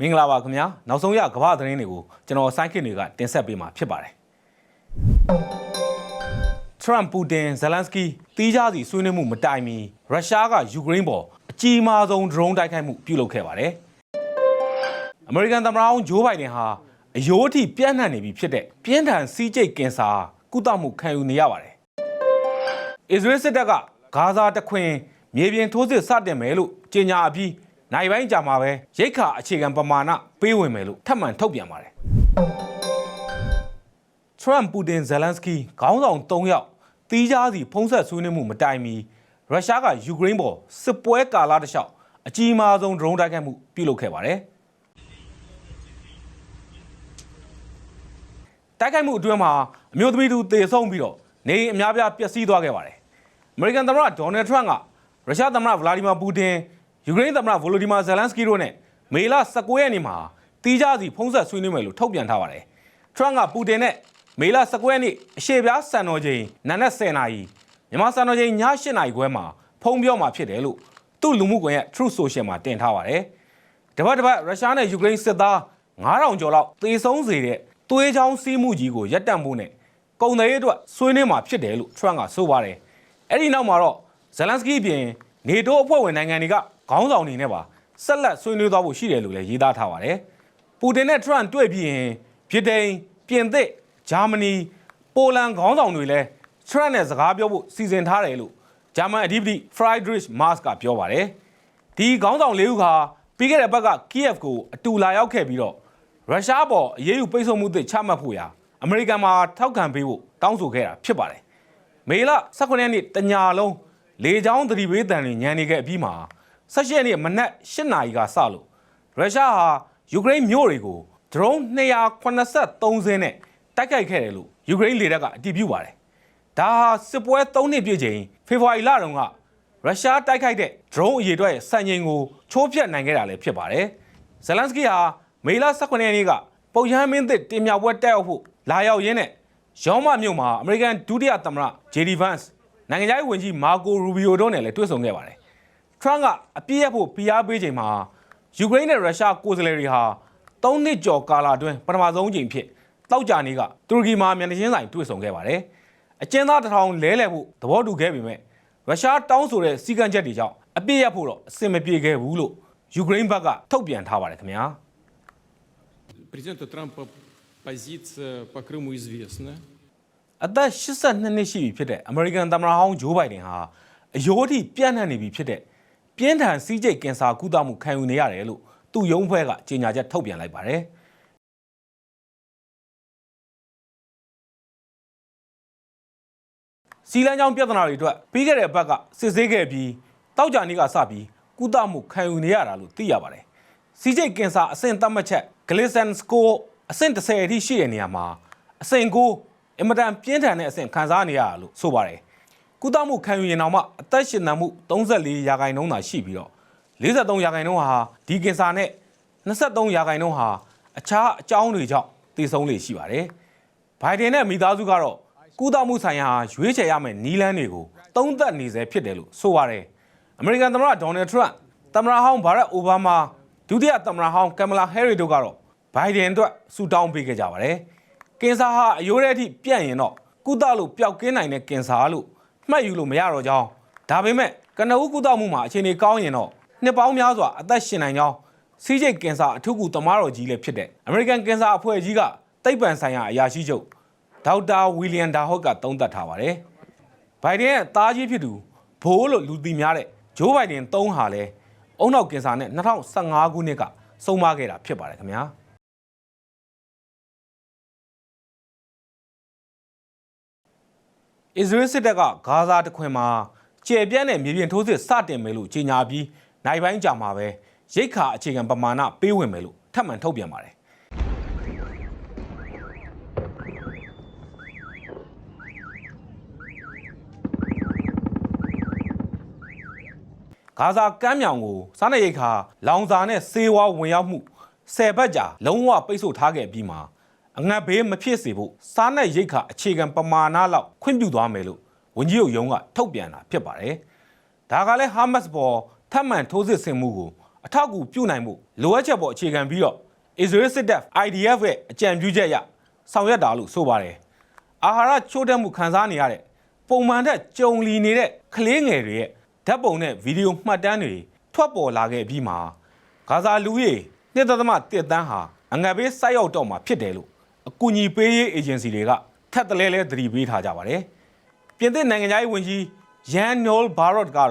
မင်္ဂလာပါခင်ဗျာနောက်ဆုံးရကမ္ဘာသတင်းတွေကိုကျွန်တော်စိုင်းခင်တွေကတင်ဆက်ပေးမှာဖြစ်ပါတယ်ထရမ်ပူတင်ဇလန်စကီတီးခြားစီဆွေးနွေးမှုမတိုင်မီရုရှားကယူကရိန်းပေါ်အကြီးမားဆုံးဒရုန်းတိုက်ခိုက်မှုပြုလုပ်ခဲ့ပါတယ်အမေရိကန်သမ္မတအောင်ဂျိုးဘိုင်ဒန်ဟာအယိုးအထိပြန့်နှံ့နေပြီဖြစ်တဲ့ပြင်းထန်စီးကျိတ်ကင်ဆာကုသမှုခံယူနေရပါတယ်အစ္စရေးစစ်တပ်ကဂါဇာတခွင်မြေပြင်ထိုးစစ်စတင်မယ်လို့ကြေညာအပြီး နိုင်ပိုင်းကြာမှာပဲရိတ်ခါအခြေခံပမာဏပေးဝင်မယ်လို့ထပ်မံထုတ်ပြန်ပါတယ်ထရမ်ပူတင်ဇလန်စကီခေါင်းဆောင်၃ယောက်တီးခြားစီဖုံးဆက်ဆွေးနွေးမှုမတိုင်မီရုရှားကယူကရိန်းပေါ်စစ်ပွဲကာလတစ်လျှောက်အကြီးမားဆုံးဒရုန်းတိုက်ခိုက်မှုပြုလုပ်ခဲ့ပါတယ်တိုက်ခိုက်မှုအတွင်းမှာအမျိုးသမီးတူသေဆုံးပြီးတော့နေအိမ်အများပြားပျက်စီးသွားခဲ့ပါတယ်အမေရိကန်သမ္မတဒေါ်နယ်ထရန့်ကရုရှားသမ္မတဗလာဒီမာပူတင် ယူကရိန်းသမ္မတဗိုလိုဒီမာဇလန်စကီတို့နဲ့မေလ19ရက်နေ့မှာတီးခြားစီဖုံးဆက်ဆွေးနွေးမယ်လို့ထုတ်ပြန်ထားပါတယ်ထရန့်ကပူတင်နဲ့မေလ19ရက်နေ့အရှေ့ပြားစံတော်ချိန်နနက်10:00နာရီမြန်မာစံတော်ချိန်ည8:00နာရီခွဲမှာဖုံးပြောမှာဖြစ်တယ်လို့သူ့လူမှုကွန်ရက် Truth Social မှာတင်ထားပါတယ်တပတ်တပတ်ရုရှားနဲ့ယူကရိန်းစစ်သား9000ကျော်လောက်သေဆုံးစေတဲ့သွေးချောင်းစီးမှုကြီးကိုရပ်တန့်ဖို့နဲ့ကုန်သွယ်ရေးအတွက်ဆွေးနွေးမှာဖြစ်တယ်လို့ထရန့်ကဆိုပါတယ်အဲ့ဒီနောက်မှာတော့ဇလန်စကီပြင်နေတိုးအဖွဲ့ဝင်နိုင်ငံတွေက ခေါင်းဆောင်တွေနဲ့ပါဆက်လက်ဆွေးနွေးသွားဖို့ရှိတယ်လို့လည်းရေးသားထားပါတယ်ပူတင်နဲ့ထရန့်တွေ့ပြီးရင်ဗြိတိန်ပြင်သစ်ဂျာမနီပိုလန်ခေါင်းဆောင်တွေလည်းထရန့်နဲ့စကားပြောဖို့စီစဉ်ထားတယ်လို့ဂျာမန်အဓိပတိ Friedrich Merz ကပြောပါတယ်ဒီခေါင်းဆောင်လေးဦးဟာပြီးခဲ့တဲ့ဘက်က Kiev ကိုအတူလာရောက်ခဲ့ပြီးတော့ရုရှားပေါ်အရေးယူပိတ်ဆို့မှုတွေချမှတ်ဖို့ရာအမေရိကန်မှာထောက်ခံပေးဖို့တောင်းဆိုခဲ့တာဖြစ်ပါတယ်မေလ18ရက်နေ့တညာလုံးလေချောင်းသတိပေးတန်တွေညံနေခဲ့အပြီးမှာ 16ရက်နေ့မနက်8နာရီကစလို့ရုရှားဟာယူကရိန်းမြို့တွေကို drone 283စင်းနဲ့တိုက်ခိုက်ခဲ့တယ်လို့ယူကရိန်းလေတပ်ကအတည်ပြုပါတယ်။ဒါဟာစစ်ပွဲ3နှစ်ပြည့်ချိန်ဖေဖော်ဝါရီလတုန်းကရုရှားတိုက်ခိုက်တဲ့ drone အရေးအတွက်ရဲ့စံချိန်ကိုချိုးဖျက်နိုင်ခဲ့တာလည်းဖြစ်ပါတယ်။ဇလန်စကီဟာမေလ18ရက်နေ့ကပုတ်ရဟန်းမင်းသစ်တင်မြပွဲတက်ရောက်ဖို့လာရောက်ရင်းနဲ့ရောမမြို့မှာအမေရိကန်ဒုတိယသမ္မတဂျေဒီဗန်စ်နိုင်ငံခြားရေးဝန်ကြီးမာကိုရူဘီယိုတို့နဲ့လည်းတွေ့ဆုံခဲ့ပါတယ်။ ထရန့်ကအပြည့်ရဖို့ဖိအားပေးချိန်မှာယူကရိန်းနဲ့ရုရှားကိုယ်စားလှယ်တွေဟာ၃နှစ်ကျော်ကာလအတွင်းပထမဆုံးချိန်ဖြစ်တောက်ကြနေကတူရကီမှာမြန်ချင်းဆိုင်တွေ့ဆုံခဲ့ပါတယ်။အကျဉ်းသားတစ်ထောင်လဲလှယ်ဖို့သဘောတူခဲ့ပေမဲ့ရုရှားတောင်းဆိုတဲ့စီကံချက်တွေကြောင့်အပြည့်ရဖို့တော့အဆင်မပြေခဲ့ဘူးလို့ယူကရိန်းဘက်ကထုတ်ပြန်ထားပါတယ်ခင်ဗျာ။ Президента Трампа позиция по Крыму известна. အသက်82နှစ်ရှိပြီဖြစ်တဲ့အမေရိကန်သမ္မတဟောင်းဂျိုးဘိုင်ဒန်ဟာအယိုးအထိပြန့်နှံ့နေပြီဖြစ်တဲ့ ပြင်းထန်စီးကျိတ်ကင်ဆာကုသမှုခံယူနေရတယ်လို့သူ့ရုံးဖွဲ့ကကြေညာချက်ထုတ်ပြန်လိုက်ပါတယ်။စီလန်းချောင်းပြဿနာတွေအတွက်ပြီးခဲ့တဲ့ဘက်ကစစ်ဆေးခဲ့ပြီးတောက်ကြနေကစပြီးကုသမှုခံယူနေရတာလို့သိရပါတယ်။စီးကျိတ်ကင်ဆာအဆင့်သတ်မှတ်ချက် Gleason score အဆင့်30အထိရှိတဲ့နေရာမှာအဆင့်9အင်မတန်ပြင်းထန်တဲ့အဆင့်ခံစားနေရတာလို့ဆိုပါတယ်။ ကုသမှုခံယူရင်တော့မှအသက်ရှင်သန်မှု34ရာခိုင်နှုန်းသာရှိပြီးတော့43ရာခိုင်နှုန်းဟာဒီကင်ဆာနဲ့23ရာခိုင်နှုန်းဟာအခြားအကြောင်းတွေကြောင့်တည်ဆုံးလေရှိပါတယ်။ဘိုင်ဒန်နဲ့မိသားစုကတော့ကုသမှုဆိုင်ရာရွေးချယ်ရမယ့်နီးလန်းတွေကိုသုံးသပ်နေစေဖြစ်တယ်လို့ဆိုပါတယ်။အမေရိကန်သမ္မတဒေါ်နယ်ထရန့်သမ္မတဟောင်းဘာရက်အိုဘားမားဒုတိယသမ္မတဟောင်းကမ်မလာဟဲရီတို့ကတော့ဘိုင်ဒန်အတွက်ဆူတောင်းပေးခဲ့ကြပါတယ်။ကင်ဆာဟာအယိုးထဲအထိပြန့်ရင်တော့ကုသလို့ပျောက်ကင်းနိုင်တဲ့ကင်ဆာလို့ မှတ်ယူလို့မရတော့ကြောင်းဒါပေမဲ့ကနဦးကုသမှုမှာအခြေအနေကောင်းရင်တော့နှစ်ပေါင်းများစွာအသက်ရှင်နိုင်ကြောင်းစီးကျိတ်ကင်ဆာအထူးကူသမားတော်ကြီးလည်းဖြစ်တဲ့အမေရိကန်ကင်ဆာအဖွဲ့ကြီးကသိပ္ပံဆိုင်ရာအရာရှိချုပ်ဒေါက်တာဝီလီယံဒါဟော့ကသုံးသပ်ထားပါတယ်။ဘိုင်ဒန်ရဲ့သားကြီးဖြစ်သူဘိုးလို့လူသိများတဲ့ဂျိုးဘိုင်ဒန်၃ဟာလည်းအုံနောက်ကင်ဆာနဲ့2015ခုနှစ်ကဆုံးမခဲ့တာဖြစ်ပါတယ်ခင်ဗျာ။ အစ္စရေးစစ်တပ်ကဂါဇာတခွင်မှာကျယ်ပြန့်တဲ့မြေပြင်ထိုးစစ်စတင်မယ်လို့ကြေညာပြီးနိုင်ပိုင်းကြာမှာပဲရိတ်ခါအခြေခံပမာဏပေးဝင်မယ်လို့ထပ်မံထုတ်ပြန်ပါတယ်ဂါဇာကမ်းမြောင်ကိုစားနပ်ရိက္ခာလောင်စာနဲ့စေဝါဝင်ရောက်မှုဆယ်ဘက်ကြာလုံးဝပိတ်ဆို့ထားခဲ့ပြီးမှာ အငတ်ဘေးမဖြစ်စေဖို့စားနပ်ရိက္ခာအခြေခံပမာဏလောက်ခွင့်ပြုသွားမယ်လို့ဝန်ကြီးချုပ်ရုံးကထုတ်ပြန်တာဖြစ်ပါတယ်။ဒါကလည်းဟာမတ်စ်ပေါ်ထပ်မံထိုးစစ်ဆင်မှုကိုအထောက်အကူပြုနိုင်မှုလိုအပ်ချက်ပေါ်အခြေခံပြီးတော့ Israel စစ်တပ် IDF ရဲ့အကြံပြုချက်အရဆောင်ရွက်တာလို့ဆိုပါတယ်အာဟာရချိုးတက်မှုခံစားနေရတဲ့ပုံမှန်တဲ့ကြုံလီနေတဲ့ကလေးငယ်တွေရဲ့ဓာတ်ပုံနဲ့ဗီဒီယိုမှတ်တမ်းတွေထွက်ပေါ်လာခဲ့ပြီးမှာဂါဇာလူကြီးနှစ်သက်သမတစ်တန်းဟာအငတ်ဘေးစိုက်ရောက်တော့မှာဖြစ်တယ်လို့ အကူအညီပေးရေးအေဂျင်စီတွေကထပ်တလဲလဲသတိပေးထားကြပါတယ်။ပြင်သစ်နိုင်ငံသားရေးဝန်ကြီးယန်နိုလ်ဘာရော့ကတော့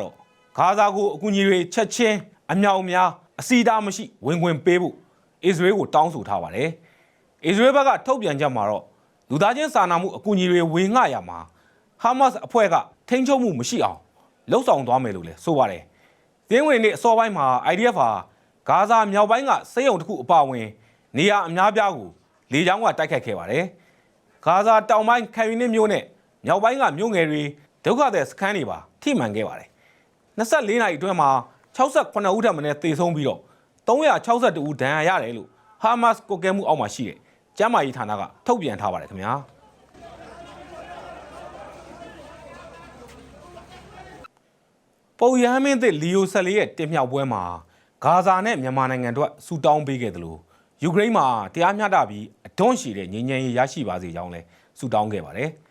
ဂါဇာကိုအကူအညီတွေချက်ချင်းအမြောက်အများအစီအတားမရှိဝင်ခွင့်ပေးဖို့အစ္စရေးကိုတောင်းဆိုထားပါတယ်။အစ္စရေးဘက်ကထုတ်ပြန်ချက်မှာတော့လူသားချင်းစာနာမှုအကူအညီတွေဝင်ငှရမှာဟာမတ်စ်အဖွဲ့ကထိန်းချုပ်မှုမရှိအောင်လှုံ့ဆော်သွားမယ်လို့လည်းဆိုပါတယ်။သင်းဝင်နေ့အစောပိုင်းမှာ IDF ဟာဂါဇာမြောက်ပိုင်းကစစ်ရုံတစ်ခုအပါအဝင် နေရာအများပြားကို လေကြောင်းကတိုက်ခတ်ခဲ့ပါတယ်။ဂါဇာတောင်ပိုင်းခံယူနစ်မြို့နဲ့မြောက်ပိုင်းကမြို့ငယ်တွေဒုက္ခသည်စခန်းတွေပါထိမှန်ခဲ့ပါတယ်။24နာရီအတွင်းမှာ68ဦးထပ်မံသေဆုံးပြီးတော့362ဦးဒဏ်ရာရတယ်လို့ဟာမတ်စ်ကိုကဲမှုအောက်မှာရှိတဲ့ကျမ်းမာရေးဌာနကထုတ်ပြန်ထားပါတယ်ခင်ဗျာ။ပုံရဟန်းမင်းသစ်လီယိုဆက်လေးရဲ့တင်မြှောက်ပွဲမှာဂါဇာနဲ့မြန်မာနိုင်ငံတို့ဆူတောင်းပေးခဲ့တယ်လို့ယူကရိန်းမှာတရားမျှတပြီးအ ဒွန့်ရှိတဲ့ငြိမ်းချမ်းရေးရရှိပါစေကြောင်းလဲဆူတောင်းခဲ့ပါတယ်။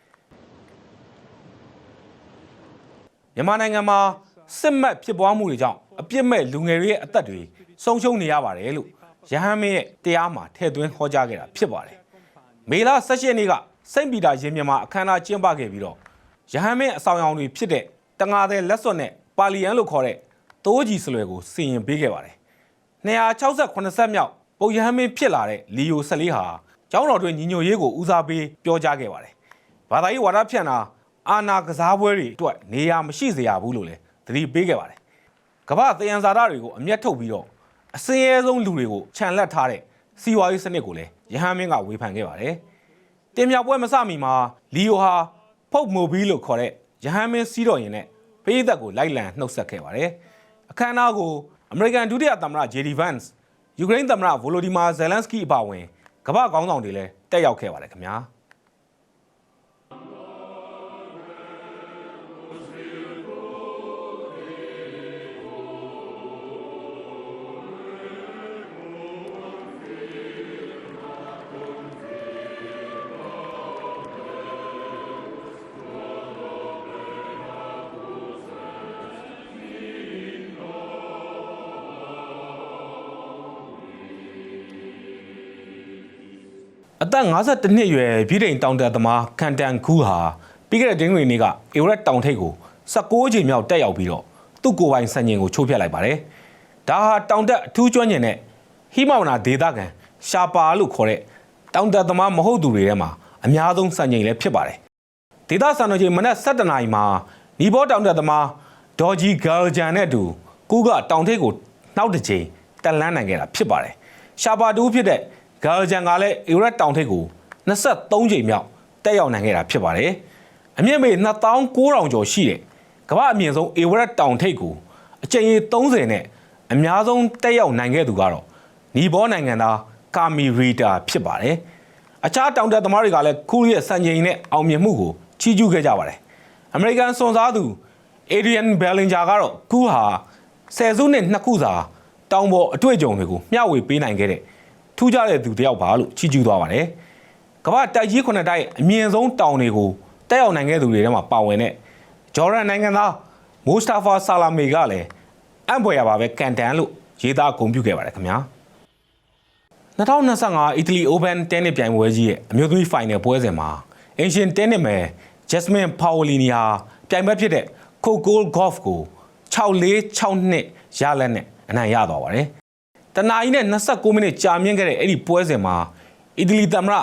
မြန်မာနိုင်ငံမှာစစ်မှတ်ဖြစ်ပွားမှုတွေကြောင့်အပြစ်မဲ့လူငယ်တွေရဲ့အသက်တွေဆုံးရှုံးနေရပါတယ်လို့ရဟန်းမင်းရဲ့တရားမှာထည့်သွင်းဟောကြားခဲ့တာဖြစ်ပါတယ်။မေလ16ရက်နေ့ကစိန့်ပီတာရင်ပြင်မှာအခမ်းအနားကျင်းပခဲ့ပြီးတော့ရဟန်းမင်းအဆောင်အယောင်တွေဖြစ်တဲ့တငါတဲ့လက်စွပ်နဲ့ပါလီယန်လို့ခေါ်တဲ့တိုးကြီးစလွယ်ကိုစီရင်ပေးခဲ့ပါတယ်။268ဆက်မြောက်ပုပ်ရဟန်းမင်းဖြစ်လာတဲ့လီယို14ဟာ ကျောင်းတော်တွင်ညီညွတ်ရေးကိုဦးစားပေးပြောကြားခဲ့ပါတယ်။ဘာသာရေးဝါဒဖြန့်တာအာနာကစားပွဲတွေအတွက်နေရာမရှိစေရဘူးလို့လည်းသတိပေးခဲ့ပါတယ်။ကမ္ဘာသယံဇာတတွေကိုအမျက်ထုတ်ပြီးတော့အစင်းရဲဆုံးလူတွေကိုခြံလက်ထားတဲ့စီဝါရေးစနစ်ကိုလည်းရဟန်းမင်းကဝေဖန်ခဲ့ပါတယ်။တင်မြပွဲမစမီမှာလီယိုဟာဖုတ်မိုဘီလို့ခေါ်တဲ့ရဟန်းမင်းစီးတော်ရင်နဲ့ပေးသက်ကိုလိုက်လံနှုတ်ဆက်ခဲ့ပါတယ်။အခမ်းအနားကိုအမေရိကန်ဒုတိယသမ္မတဂျေဒီဗန့်စ်ယူကရိန်းသမ္မတဗိုလိုဒီမာဇယ်လန်စကီအပါအဝင် ကမ္ဘာခေါင်းဆောင်တွေလည်းတက်ရောက်ခဲ့ပါတယ်ခင်ဗျာ။ အသက်52နှစ်အရွယ်ပြည်ထိန်တောင်တက်သမားကန်တန်ခူးဟာပြီးခဲ့တဲ့တင်းငွေနေ့ကအေရက်တောင်ထိပ်ကို16ချိန်မြောက်တက်ရောက်ပြီးတော့သူ့ကိုယ်ပိုင်စံချိန်ကိုချိုးဖျက်လိုက်ပါတယ်။ဒါဟာတောင်တက်အထူးကျွမ်းကျင်တဲ့ဟိမောင်နာဒေတာကန်ရှာပါလို့ခေါ်တဲ့တောင်တက်သမားမဟုတ်သူတွေထဲမှာအများဆုံးစံချိန်လည်းဖြစ်ပါတယ်။ဒေတာစံတော်ချိန်မနက်7:00နာရီမှာနီဘောတောင်တက်သမားဒေါ်ဂျီဂယ်ဂျန်နဲ့အတူကူကတောင်ထိပ်ကိုနောက်တစ်ချိန်တက်လန်းနိုင်ခဲ့တာဖြစ်ပါတယ်။ရှာပါတူဖြစ်တဲ့ ဂါဂျန်ကလည်းအီရက်တောင်ထိပ်ကို23ချိန်မြောက်တက်ရောက်နိုင်ခဲ့တာဖြစ်ပါတယ်။အမြင့်ပေ2900ကျော်ရှိတဲ့ကမ္ဘာအမြင့်ဆုံးအီရက်တောင်ထိပ်ကိုအကြိမ်ရေ30နဲ့အများဆုံးတက်ရောက်နိုင်ခဲ့သူကတော့နီဘောနိုင်ငံသားကာမီရီတာဖြစ်ပါတယ်။အခြားတောင်တက်သမားတွေကလည်းခူးရဲ့စံချိန်နဲ့အောင်မြင်မှုကိုချီးကျူးခဲ့ကြပါတယ်။အမေရိကန်စွန်စားသူအေဒီယန်ဘယ်လင်ဂျာကတော့ကူးဟာဆယ်စုနှစ်နှစ်ခုစာတောင်ပေါ်အတွေ့အကြုံတွေကိုမျှဝေပေးနိုင်ခဲ့တဲ့ ထူးခြားတဲ့သူတယောက်ပါလို့ချီးကျူးသွားပါတယ်။ကမ္ဘာတိုက်ကြီးခုနှစ်တိုက်အမြင့်ဆုံးတောင်တွေကိုတက်ရောက်နိုင်ခဲ့သူတွေထဲမှာပါဝင်တဲ့ဂျော်ဒန်နိုင်ငံသားမိုစတာဖာဆာလာမေကလည်းအံ့ဖွယ်ရပါပဲကန်တန်လို့ရေးသားဂုဏ်ပြုခဲ့ပါတယ်ခင်ဗျာ။2025အီတလီအိုပန်တင်းနစ်ပြိုင်ပွဲကြီးရဲ့အမျိုးသမီးဖိုင်နယ်ပွဲစဉ်မှာအင်ရှင်တင်းနစ်မယ်ဂျက်စမင်ပါဝလီနီဟာပြိုင်ပွဲဖြစ်တဲ့ကိုကိုဂေါ့ဖ်ကို6-4 6နှစ်ရလက်နဲ့အနိုင်ရသွားပါတယ်။ တနာရီနဲ့29မိနစ်ကြာမြင့်ခဲ့တဲ့အဲ့ဒီပွဲစဉ်မှာအီတလီသမ္မတ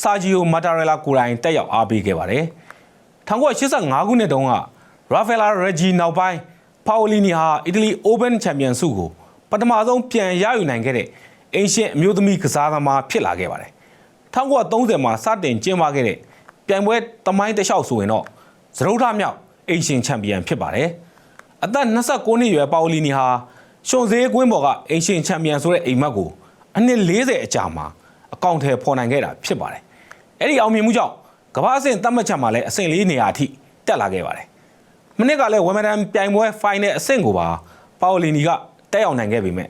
ဆာဂျီယိုမာတာရလာကိုယ်တိုင်တက်ရောက်အားပေးခဲ့ပါတယ်။1985ခုနှစ်တုန်းကရာဖဲလာရဂျီနောက်ပိုင်းပါဝလီနီဟာအီတလီအိုပန်ချန်ပီယံဆုကိုပထမဆုံးပြန်ရယူနိုင်ခဲ့တဲ့အင်ရှင်အမျိုးသမီးကစားသမားဖြစ်လာခဲ့ပါတယ်။1930မှာစတင်ကျင်းပခဲ့တဲ့ပြိုင်ပွဲတမိုင်းတစ်လျှောက်ဆိုရင်တော့သရုပ်ထမြောက်အင်ရှင်ချန်ပီယံဖြစ်ပါတယ်။အသက်29နှစ်အရွယ်ပါဝလီနီဟာ ရှွန်ဈေးကွင်းပေါ်ကအင်ရှင်ချန်ပီယံဆိုတဲ့အိမ်မက်ကိုအနှစ်40အကြာမှာအကောင့်ထဲပေါ်နိုင်ခဲ့တာဖြစ်ပါတယ်။အဲ့ဒီအောင်မြင်မှုကြောင့်ကမ္ဘာအဆင့်သတ်မှတ်ချက်မှာလည်းအဆင့်လေးနေရာအထိတက်လာခဲ့ပါတယ်။မနစ်ကလည်းဝမ်မဒန်ပြိုင်ပွဲဖိုင်နယ်အဆင့်ကိုပါပါဝလီနီကတတက်ရောက်နိုင်ခဲ့ပေမဲ့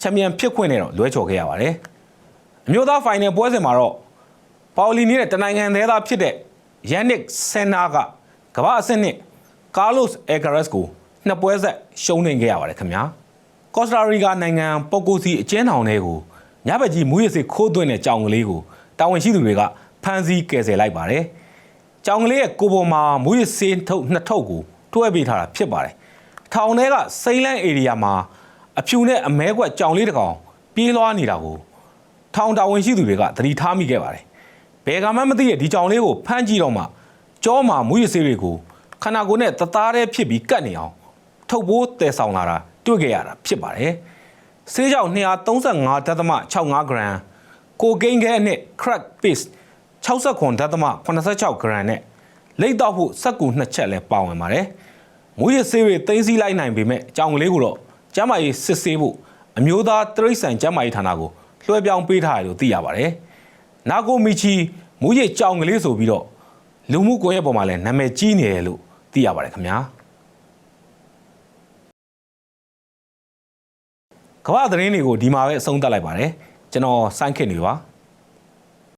ချန်ပီယံဖြစ်ခွင့်နဲ့တော့လွဲချော်ခဲ့ရပါတယ်အမျိုးသားဖိုင်နယ်ပွဲစဉ်မှာတော့ပေါလီနီနဲ့တနိုင်ငံသေးသားဖြစ်တဲ့ယန်နစ်ဆန်နာကကမ္ဘာအဆင့်နှစ်ကားလော့စ်အယ်ဂရက်စ်ကိုနှစ်ပွဲဆက်ရှုံးနေခဲ့ရပါတယ်ခင်ဗျာ ကော့စတာရီကာနိုင်ငံပိုကိုစီအကျဉ်းထောင်ထဲကိုညဘက်ကြီးမူရစေခိုးသွင်းတဲ့ကြောင်ကလေးကိုတာဝန်ရှိသူတွေကဖမ်းဆီးကယ်ဆယ်လိုက်ပါတယ်ကြောင်ကလေးရဲ့ကိုယ်ပေါ်မှာမူရစေးထုတ်နှစ်ထုပ်ကိုတွဲပေးထားတာဖြစ်ပါတယ်။ထောင်ထဲကစိမ့်လန်းဧရိယာမှာအဖြူနဲ့အမဲကွက်ကြောင်လေးတစ်ကောင်ပြေးလွှားနေတာကိုထောင်တာဝန်ရှိသူတွေကသတိထားမိခဲ့ပါတယ်။ဘယ်ကမှမသိတဲ့ဒီကြောင်လေးကိုဖမ်းကြည့်တော့မှကြောမှာမူရစေးတွေကိုခန္ဓာကိုယ်နဲ့တသားတည်းဖြစ်ပြီးကတ်နေအောင်ထုတ်ပိုးတည်ဆောင်လာတာ တွေ့ခဲ့ရတာဖြစ်ပါတယ်။ဆေးကြောင်235.65 gram ကိုကိန်းခဲအနှစ် crack paste 69ဒသမ86ဂရမ်နဲ့လိတ်တော့ဖို့စက်ကူနှစ်ချက်လဲပါဝင်ပါတယ်။မူရဆေးတွေသိမ်းဆည်းလိုက်နိုင်ပေမဲ့အကြောင်ကလေးကိုတော့ကျမ်းမာရေးစစ်ဆေးဖို့အမျိုးသားတရိတ်ဆန်ကျမ်းမာရေးဌာနကိုလွှဲပြောင်းပေးထားတယ်လို့သိရပါတယ်။နာကိုမီချီမူရကြောင်ကလေးဆိုပြီးတော့လူမှုကွန်ရက်ပေါ်မှာလည်းနာမည်ကြီးနေတယ်လို့သိရပါတယ်ခင်ဗျာ။ ကမ္ဘာသတင်းတွေကိုဒီမှာပဲအဆုံးသတ်လိုက်ပါတယ်။ကျွန်တော်စိုင်းခင်နေပါ။